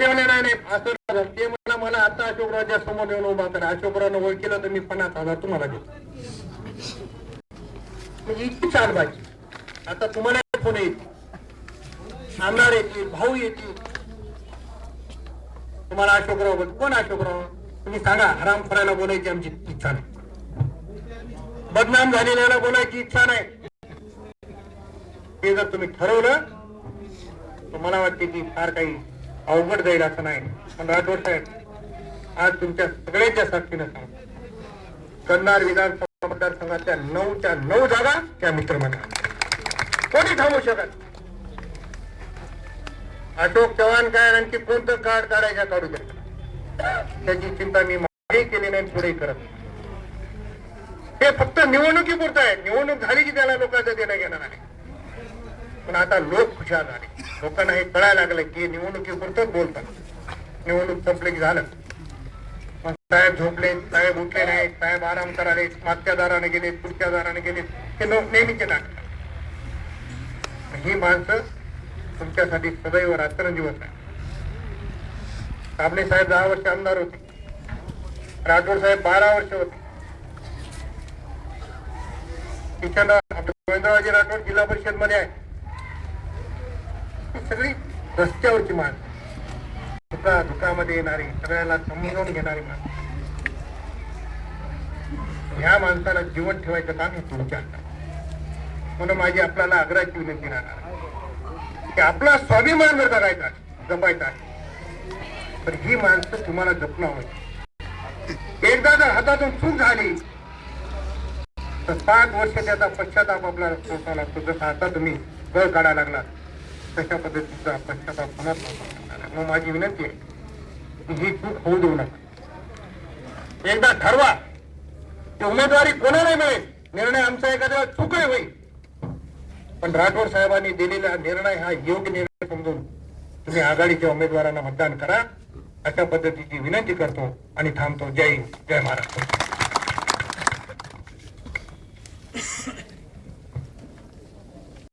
ते म्हणे नाही नाही असं ते मला मला आता अशोकरावच्या समोर येऊन उभा करा. अशोकरावनं ओळखीलं तर मी पन्नास हजार तुम्हाला देतो. म्हणजे इतकी चालबाजी आता तुम्हाला फोन येतील? आमदार येतील भाऊ येतील. तुम्हाला अशोकराव बोल कोण अशोकराव? तुम्ही सांगा आराम फरायला बोलायची आमची इच्छा नाही. बदनाम झालेल्याला बोलायची इच्छा नाही. ते जर तुम्ही ठरवलं तर मला वाटते की फार काही अवघड जाईल असं नाही. पण राठोड साहेब आज तुमच्या सगळ्यांच्या साक्षीनं सांग कन्नार विधानसभा मतदारसंघातल्या नऊच्या नऊ जागा त्या मित्रमंडळात कोणी थांबू शकत अशोक चव्हाण काय आणखी कोणतं कार्ड काढायच्या काढू द्या. त्याची चिंता मी मागे केली नाही पुढे करत नाही. हे फक्त निवडणुकीपुरतं आहे निवडणूक झाली की त्याला लोकांचं देणं घेणार आहे पण आता लोक हुशार झाले. लोकांना हे कळायला लागलं की निवडणुकीपुरतच बोलतात. निवडणूक संपले की झालं. मग साहेब झोपले साहेब उठले नाहीत साहेब आराम कराले मागच्या दाराने गेले पुढच्या दाराने गेले हे लोक नेहमीचे नाटक ही माणसं तुमच्यासाठी सदैव रात्रंदिवस आहे काबले साहेब दहा वर्ष आमदार होते. राठोड साहेब बारा वर्ष होते. किशन आपले गोविंदरावजी राठोड जिल्हा परिषदमध्ये आहे सगळी रस्त्यावरची माणसं. दुका दुकामध्ये येणारी सगळ्याला समजावून घेणारी माणसं. ह्या माणसाला जीवन ठेवायचं काम हे तुमच्या हातात. म्हणून माझी आपल्याला आग्रहाची विनंती राहणार की आपला स्वाभिमान जर जगायचा जपायचा तर ही माणसं तुम्हाला जपणं हवं एकदा जर हातातून चूक झाली तर पाच वर्ष त्याचा पश्चाताप आपल्याला सोसावा लागतो. जसं आता तुम्ही गळ काढायला लागला तशा पद्धतीचा पश्चाताप होणार सोसावा मग माझी विनंती आहे ही चूक होऊ देऊ नका. एकदा ठरवा की उमेदवारी कोणाला मिळेल? निर्णय आमचा एखाद्या चुकही होईल. पण राठोड साहेबांनी दिलेला निर्णय हा योग्य निर्णय समजून तुम्ही आघाडीच्या उमेदवारांना मतदान करा. अशा पद्धतीची विनंती करतो आणि थांबतो. जय हिंद जय महाराष्ट्र.